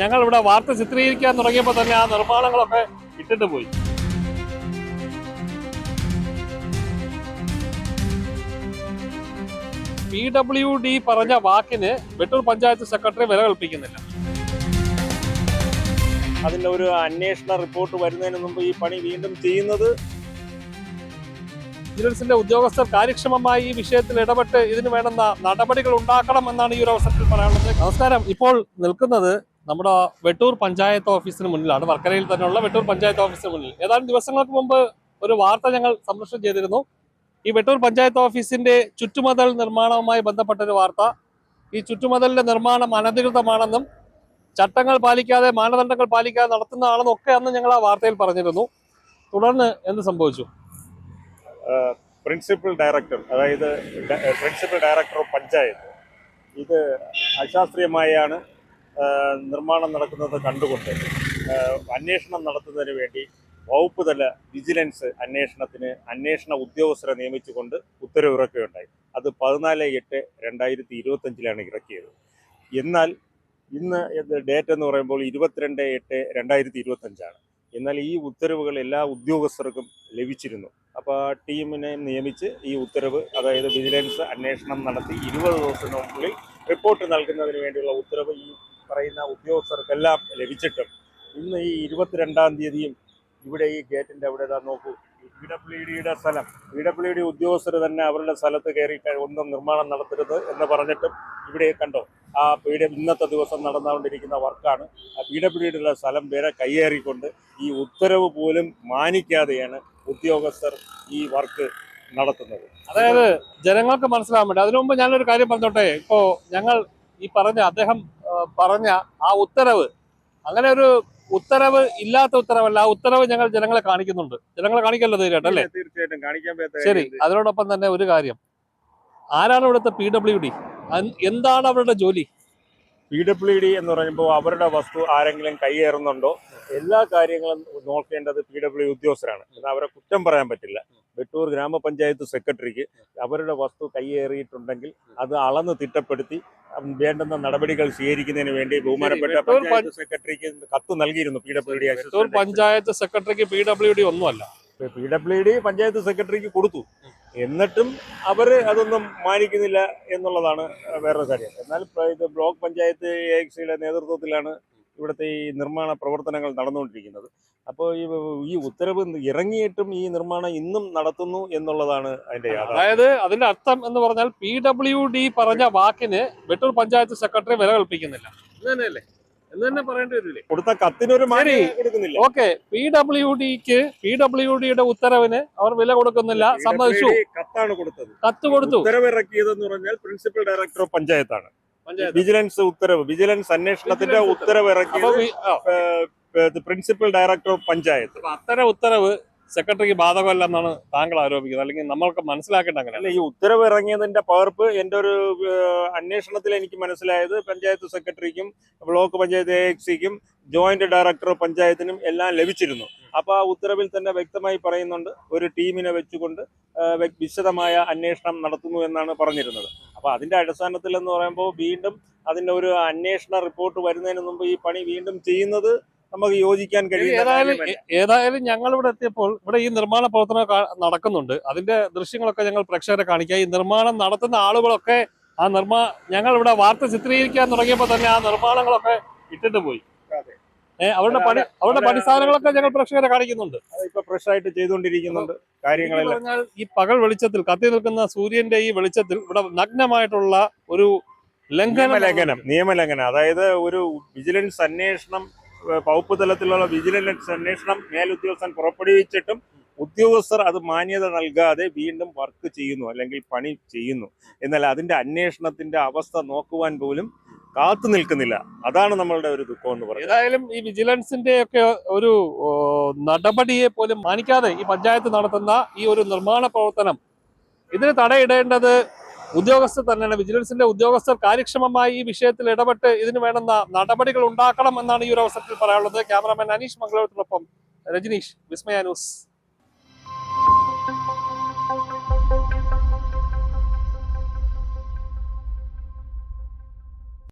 ഞങ്ങൾ ഇവിടെ വാർത്ത ചിത്രീകരിക്കാൻ തുടങ്ങിയപ്പോൾ തന്നെ ആ നിർമ്മാണങ്ങളൊക്കെ ഇട്ടിട്ട് പോയി. പി ഡബ്ല്യു ഡി പറഞ്ഞ വാക്കിന് വെട്ടൂർ പഞ്ചായത്ത് സെക്രട്ടറി വില കൽപ്പിക്കുന്നില്ല അതിന്റെ ഒരു അന്വേഷണ റിപ്പോർട്ട് വരുന്നതിന് മുമ്പ് ഈ പണി വീണ്ടും ചെയ്യുന്നത്. വിജിലൻസിന്റെ ഉദ്യോഗസ്ഥർ കാര്യക്ഷമമായി ഈ വിഷയത്തിൽ ഇടപെട്ട് ഇതിന് വേണ്ടുന്ന നടപടികൾ ഉണ്ടാക്കണം എന്നാണ് ഈ ഒരു അവസരത്തിൽ പറയാനുള്ളത്. നമസ്കാരം. ഇപ്പോൾ നിൽക്കുന്നത് നമ്മുടെ വെട്ടൂർ പഞ്ചായത്ത് ഓഫീസിന് മുന്നിലാണ് വർക്കലയിൽ തന്നെയുള്ള വെട്ടൂർ പഞ്ചായത്ത് ഓഫീസിന് മുന്നിൽ. ഏതാനും ദിവസങ്ങൾക്ക് മുമ്പ് ഒരു വാർത്ത ഞങ്ങൾ സംരക്ഷണം ചെയ്തിരുന്നു. ഈ വെട്ടൂർ പഞ്ചായത്ത് ഓഫീസിന്റെ ചുറ്റുമതൽ നിർമ്മാണവുമായി ബന്ധപ്പെട്ട ഒരു വാർത്ത. ഈ ചുറ്റുമതലിന്റെ നിർമ്മാണം അനധികൃതമാണെന്നും ചട്ടങ്ങൾ പാലിക്കാതെ മാനദണ്ഡങ്ങൾ പാലിക്കാതെ നടത്തുന്നതാണെന്നും ഒക്കെ അന്ന് ഞങ്ങൾ ആ വാർത്തയിൽ പറഞ്ഞിരുന്നു. തുടർന്ന് എന്ത് സംഭവിച്ചു? പ്രിൻസിപ്പൽ ഡയറക്ടർ അതായത് പ്രിൻസിപ്പൽ ഡയറക്ടർ ഓഫ് പഞ്ചായത്ത് ഇത് അശാസ്ത്രീയമായാണ്. നിർമ്മാണം നടക്കുന്നത് കണ്ടുകൊണ്ട് അന്വേഷണം നടത്തുന്നതിന് വേണ്ടി വകുപ്പ് തല വിജിലൻസ് അന്വേഷണത്തിന് അന്വേഷണ ഉദ്യോഗസ്ഥരെ നിയമിച്ചുകൊണ്ട് ഉത്തരവിറക്കുകയുണ്ടായി. അത് പതിനാല് എട്ട് രണ്ടായിരത്തി ഇരുപത്തഞ്ചിലാണ് ഇറക്കിയത്. എന്നാൽ ഇന്ന് ഡേറ്റ് എന്ന് പറയുമ്പോൾ ഇരുപത്തിരണ്ട് എട്ട് രണ്ടായിരത്തി ഇരുപത്തഞ്ചാണ്. എന്നാൽ ഈ ഉത്തരവുകൾ എല്ലാ ഉദ്യോഗസ്ഥർക്കും ലഭിച്ചിരുന്നു. അപ്പോൾ ആ ടീമിനെ നിയമിച്ച് ഈ ഉത്തരവ് അതായത് വിജിലൻസ് അന്വേഷണം നടത്തി ഇരുപത് ദിവസത്തിനുള്ളിൽ റിപ്പോർട്ട് നൽകുന്നതിന് വേണ്ടിയുള്ള ഉത്തരവ് ഈ പറയുന്ന ഉദ്യോഗസ്ഥർക്കെല്ലാം ലഭിച്ചിട്ടും ഇന്ന് ഈ ഇരുപത്തിരണ്ടാം തീയതിയും ഇവിടെ ഈ ഗേറ്റിന്റെ അവിടെ ഇതാ നോക്കൂ. പി ഡബ്ല്യു ഡിയുടെ സ്ഥലം. പി ഡബ്ല്യു ഡി ഉദ്യോഗസ്ഥർ തന്നെ അവരുടെ സ്ഥലത്ത് കയറി ഒന്നും നിർമ്മാണം നടത്തരുത് എന്ന് പറഞ്ഞിട്ടും ഇവിടെ കണ്ടോ. ആ പി ഡി ഇന്നത്തെ ദിവസം നടന്നുകൊണ്ടിരിക്കുന്ന വർക്കാണ്. ആ പി ഡബ്ല്യു ഡിയുടെ സ്ഥലം വരെ കയ്യേറിക്കൊണ്ട് ഈ ഉത്തരവ് പോലും മാനിക്കാതെയാണ് ഉദ്യോഗസ്ഥർ ഈ വർക്ക് നടത്തുന്നത്. അതായത് ജനങ്ങൾക്ക് മനസ്സിലാവാൻ വേണ്ടി. അതിനു മുമ്പ് ഞാനൊരു കാര്യം പറഞ്ഞോട്ടെ. ഇപ്പോൾ ഞങ്ങൾ ഈ പറഞ്ഞ അദ്ദേഹം പറഞ്ഞ ആ ഉത്തരവ് അങ്ങനെ ഒരു ഉത്തരവ് ഇല്ലാത്ത ഉത്തരവല്ല ആ ഉത്തരവ് ഞങ്ങൾ ജനങ്ങളെ കാണിക്കുന്നുണ്ട്. ജനങ്ങളെ കാണിക്കല്ലോ തീർച്ചയായിട്ടും അല്ലേ? തീർച്ചയായിട്ടും കാണിക്കാൻ ശരി അതിനോടൊപ്പം തന്നെ ഒരു കാര്യം. ആരാണ് ഇവിടുത്തെ പി ഡബ്ല്യു ഡി എന്താണ് അവരുടെ ജോലി? പി ഡബ്ല്യു ഡി എന്ന് പറയുമ്പോൾ അവരുടെ വസ്തു ആരെങ്കിലും കൈയേറുന്നുണ്ടോ? എല്ലാ കാര്യങ്ങളും നോക്കേണ്ടത് പി ഡബ്ല്യു ഉദ്യോഗസ്ഥരാണ്. എന്നാൽ അവരെ കുറ്റം പറയാൻ പറ്റില്ല. വെട്ടൂർ ഗ്രാമപഞ്ചായത്ത് സെക്രട്ടറിക്ക് അവരുടെ വസ്തു കൈയേറിയിട്ടുണ്ടെങ്കിൽ അത് അളന്ന് തിട്ടപ്പെടുത്തി വേണ്ടുന്ന നടപടികൾ സ്വീകരിക്കുന്നതിന് വേണ്ടി ബഹുമാനപ്പെട്ട പഞ്ചായത്ത് സെക്രട്ടറിക്ക് കത്ത് നൽകിയിരുന്നു P W D Vettoor panchayat സെക്രട്ടറിക്ക് പി ഡബ്ല്യു ഡി ഒന്നുമല്ല. പി ഡബ്ല്യു ഡി പഞ്ചായത്ത് സെക്രട്ടറിക്ക് കൊടുത്തു. എന്നിട്ടും അവർ അതൊന്നും മാനിക്കുന്നില്ല എന്നുള്ളതാണ് വേറൊരു കാര്യം. എന്നാൽ ഇത് ബ്ലോക്ക് പഞ്ചായത്ത് എ എക്സിയുടെ നേതൃത്വത്തിലാണ് ഇവിടുത്തെ ഈ നിർമ്മാണ പ്രവർത്തനങ്ങൾ നടന്നുകൊണ്ടിരിക്കുന്നത്. അപ്പോൾ ഈ ഈ ഉത്തരവ് ഇറങ്ങിയിട്ടും ഈ നിർമ്മാണം ഇന്നും നടത്തുന്നു എന്നുള്ളതാണ് അതിന്റെ അതായത് അതിന്റെ അർത്ഥം എന്ന് പറഞ്ഞാൽ പി ഡബ്ല്യു ഡി പറഞ്ഞ വാക്കിന് വെട്ടൂർ പഞ്ചായത്ത് സെക്രട്ടറി വില കൽപ്പിക്കുന്നില്ല. എന്ന് തന്നെയല്ലേ? എന്ന് തന്നെ പറയേണ്ടി വരില്ലേ? കൊടുത്ത കത്തിനൊരു മാറി. കൊടുക്കുന്നില്ല. ഓക്കെ. പി ഡബ്ല്യു ഡിക്ക് പി ഡബ്ല്യു ഡിയുടെ ഉത്തരവിന് അവർ വില കൊടുക്കുന്നില്ല. സമ്മതിച്ചു. കത്താണ് കൊടുത്തത്. കത്ത് കൊടുത്തു. ഉത്തരവ് ഇറക്കിയതെന്ന് പറഞ്ഞാൽ പ്രിൻസിപ്പൽ ഡയറക്ടർ ഓഫ് പഞ്ചായത്താണ്. പഞ്ചായത്ത് വിജിലൻസ് ഉത്തരവ് വിജിലൻസ് അന്വേഷണത്തിന്റെ ഉത്തരവ്. ആ, പ്രിൻസിപ്പൽ ഡയറക്ടർ പഞ്ചായത്ത്. അത്തരം ഉത്തരവ് സെക്രട്ടറിക്ക് ബാധകമല്ല എന്നാണ് താങ്കൾ ആരോപിക്കുന്നത്. അല്ലെങ്കിൽ നമ്മൾക്ക് മനസ്സിലാക്കേണ്ട അങ്ങനെ അല്ല ഈ ഉത്തരവ് ഇറങ്ങിയതിന്റെ പകർപ്പ് എന്റെ ഒരു അന്വേഷണത്തിൽ എനിക്ക് മനസ്സിലായത് പഞ്ചായത്ത് സെക്രട്ടറിക്കും ബ്ലോക്ക് പഞ്ചായത്ത് എ എക്സിക്കും ജോയിന്റ് ഡയറക്ടർ പഞ്ചായത്തിനും എല്ലാം ലഭിച്ചിരുന്നു. അപ്പൊ ആ ഉത്തരവിൽ തന്നെ വ്യക്തമായി പറയുന്നുണ്ട് ഒരു ടീമിനെ വെച്ചുകൊണ്ട് വിശദമായ അന്വേഷണം നടത്തുന്നു എന്നാണ് പറഞ്ഞിരുന്നത്. അപ്പൊ അതിന്റെ അടിസ്ഥാനത്തിൽ എന്ന് പറയുമ്പോൾ വീണ്ടും അതിന്റെ ഒരു അന്വേഷണ റിപ്പോർട്ട് വരുന്നതിന് മുമ്പ് ഈ പണി വീണ്ടും ചെയ്യുന്നത് നമുക്ക് യോജിക്കാൻ കഴിയും ഏതായാലും ഏതായാലും ഞങ്ങൾ ഇവിടെ എത്തിയപ്പോൾ ഇവിടെ ഈ നിർമ്മാണ പ്രവർത്തനം നടക്കുന്നുണ്ട്. അതിന്റെ ദൃശ്യങ്ങളൊക്കെ ഞങ്ങൾ പ്രേക്ഷകരെ കാണിക്കുക ഈ നിർമ്മാണം നടത്തുന്ന ആളുകളൊക്കെ ആ നിർമ്മാ ഞങ്ങൾ ഇവിടെ വാർത്ത ചിത്രീകരിക്കാൻ തുടങ്ങിയപ്പോൾ തന്നെ ആ നിർമ്മാണങ്ങളൊക്കെ ഇട്ടിട്ട് പോയി. ഏഹ് അവരുടെ പണി അവരുടെ പണി സാധനങ്ങളൊക്കെ ഞങ്ങൾ പ്രേക്ഷകരെ കാണിക്കുന്നുണ്ട്. ഇപ്പൊ ഫ്രഷ് ആയിട്ട് ചെയ്തുകൊണ്ടിരിക്കുന്നുണ്ട് കാര്യങ്ങളെല്ലാം. ഈ പകൽ വെളിച്ചത്തിൽ കത്തി നിൽക്കുന്ന സൂര്യന്റെ ഈ വെളിച്ചത്തിൽ ഇവിടെ നഗ്നമായിട്ടുള്ള ഒരു ലംഘനം നിയമലംഘനം നിയമലംഘനം. അതായത് ഒരു വിജിലൻസ് അന്വേഷണം വകുപ്പ് തലത്തിലുള്ള വിജിലൻസ് അന്വേഷണം മേലുദ്യോഗസ്ഥൻ പുറപ്പെടുവിച്ചിട്ടും ഉദ്യോഗസ്ഥർ അത് മാന്യത നൽകാതെ വീണ്ടും വർക്ക് ചെയ്യുന്നു അല്ലെങ്കിൽ പണി ചെയ്യുന്നു. എന്നാൽ അതിന്റെ അന്വേഷണത്തിന്റെ അവസ്ഥ നോക്കുവാൻ പോലും കാത്തു നിൽക്കുന്നില്ല. അതാണ് നമ്മളുടെ ഒരു ദുഃഖം എന്ന് പറയുന്നത്. ഏതായാലും ഈ വിജിലൻസിന്റെ ഒക്കെ ഒരു നടപടിയെ പോലും മാനിക്കാതെ ഈ പഞ്ചായത്ത് നടത്തുന്ന ഈ ഒരു നിർമ്മാണ പ്രവർത്തനം ഇതിന് തടയിടേണ്ടത് ഉദ്യോഗസ്ഥർ തന്നെയാണ്. വിജിലൻസിന്റെ ഉദ്യോഗസ്ഥർ കാര്യക്ഷമമായി ഈ വിഷയത്തിൽ ഇടപെട്ട് ഇതിന് വേണ്ടുന്ന നടപടികൾ ഉണ്ടാക്കണം എന്നാണ് ഈ ഒരു അവസരത്തിൽ പറയാനുള്ളത്. ക്യാമറാമാൻ അനീഷ് മംഗളത്തിനൊപ്പം രജനീഷ് വിസ്മയ ന്യൂസ്.